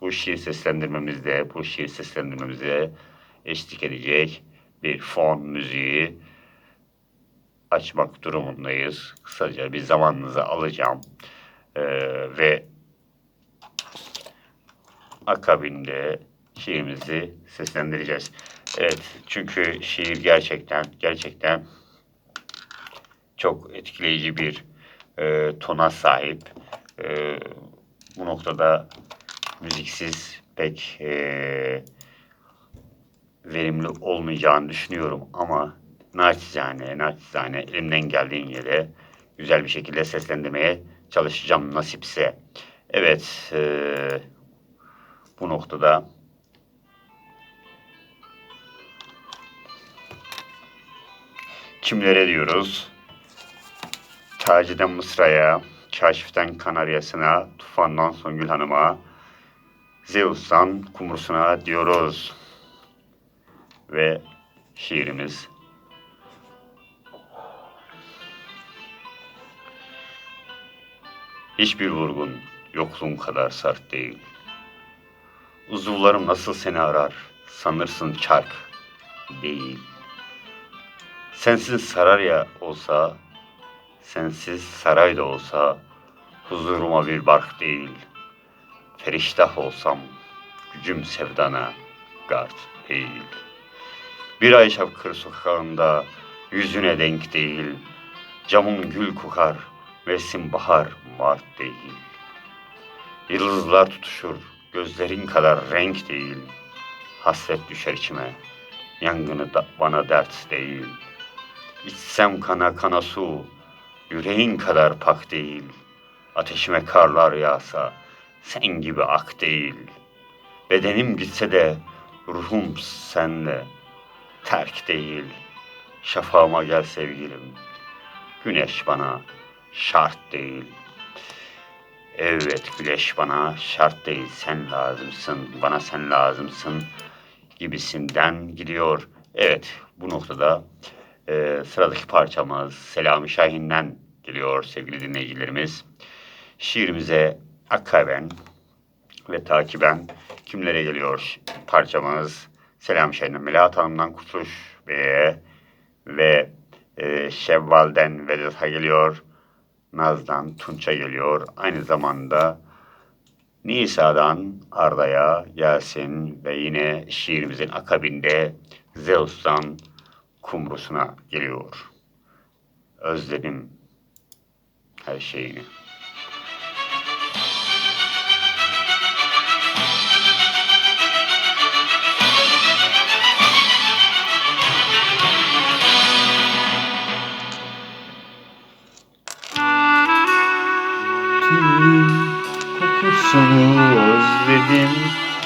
bu şiir seslendirmemizde, bu şiir seslendirmemize eşlik edecek bir fon müziği açmak durumundayız. Kısaca bir zamanınızı alacağım. Ee, ve akabinde şiirimizi seslendireceğiz. Evet, çünkü şiir gerçekten gerçekten çok etkileyici bir e, tona sahip. E, bu noktada müziksiz pek e, verimli olmayacağını düşünüyorum ama naçizane, naçizane elimden geldiğince güzel bir şekilde seslendirmeye çalışacağım nasipse. Evet, e, bu noktada kimlere diyoruz? Taci'den Mısra'ya, Kaşif'ten Kanarya'sına, Tufan'dan Songül Hanım'a, Zeus'tan Kumrusu'na diyoruz. Ve şiirimiz Hiçbir vurgun yokluğun kadar sert değil. Uzuvlarım nasıl seni arar, sanırsın çark değil. Sensiz sararya olsa, sensiz saray da olsa, huzuruma bir bark değil. Feriştah olsam, gücüm sevdana gard değil. Bir ay şapkır sokağında yüzüne denk değil. Camın gül kokar, mevsim bahar mart değil. Yıldızlar tutuşur, gözlerin kadar renk değil. Hasret düşer içime, yangını da bana dert değil. İçsem kana kana su, yüreğin kadar pak değil. Ateşime karlar yağsa, sen gibi ak değil. Bedenim gitse de, ruhum senle, terk değil. Şafağıma gel sevgilim, güneş bana şart değil. Evet güneş bana şart değil, sen lazımsın, bana sen lazımsın gibisinden gidiyor. Evet bu noktada e, sıradaki parçamız Selami Şahin'den geliyor sevgili dinleyicilerimiz. Şiirimize akaben ve takiben kimlere geliyor parçamız? Selami Şahin'den Melahat Hanım'dan Kurtuluş Bey'e ve e, Şevval'den Vedat'a geliyor. Naz'dan Tunç'a geliyor. Aynı zamanda Nisa'dan Arda'ya gelsin ve yine şiirimizin akabinde Zeus'tan Kumrusu'na geliyor. Özledim her şeyini. Özledim,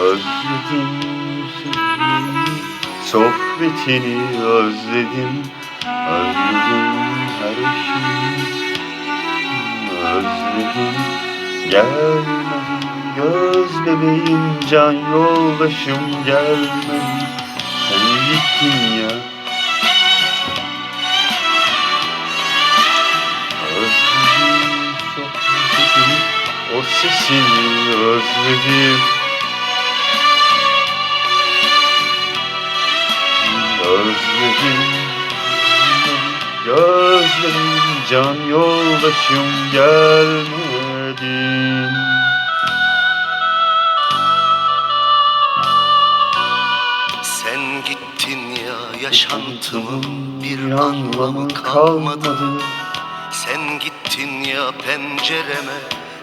özledim sevgilim. Sohbetini özledim, özledim her şeyi. Özledim, gelmedin göz bebeğim, can yoldaşım gelmedin. Sen gittin ya. Özledim sohbetini, o sesini özledim. Özledim, gözlerim, can yoldaşım gelmedin. Sen gittin ya yaşantımın bir anlamı kalmadı Sen gittin ya pencereme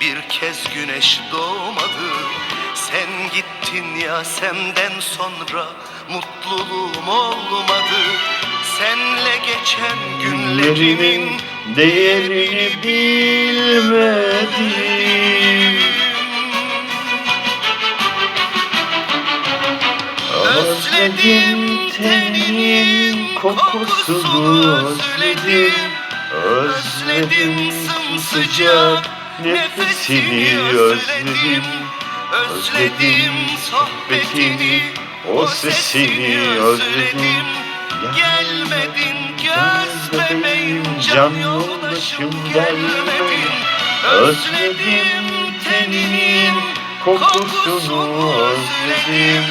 bir kez güneş doğmadı Sen gittin ya senden sonra mutluluğum olmadı Senle geçen günlerimin değerini bilmedim. Özledim teninin kokusunu özledim Özledim sımsıcak nefesini özledim Özledim sohbetini o sesini özledim. Gelmedin göz bebeğim can yoldaşım gelmedin. Özledim teninin kokusunu özledim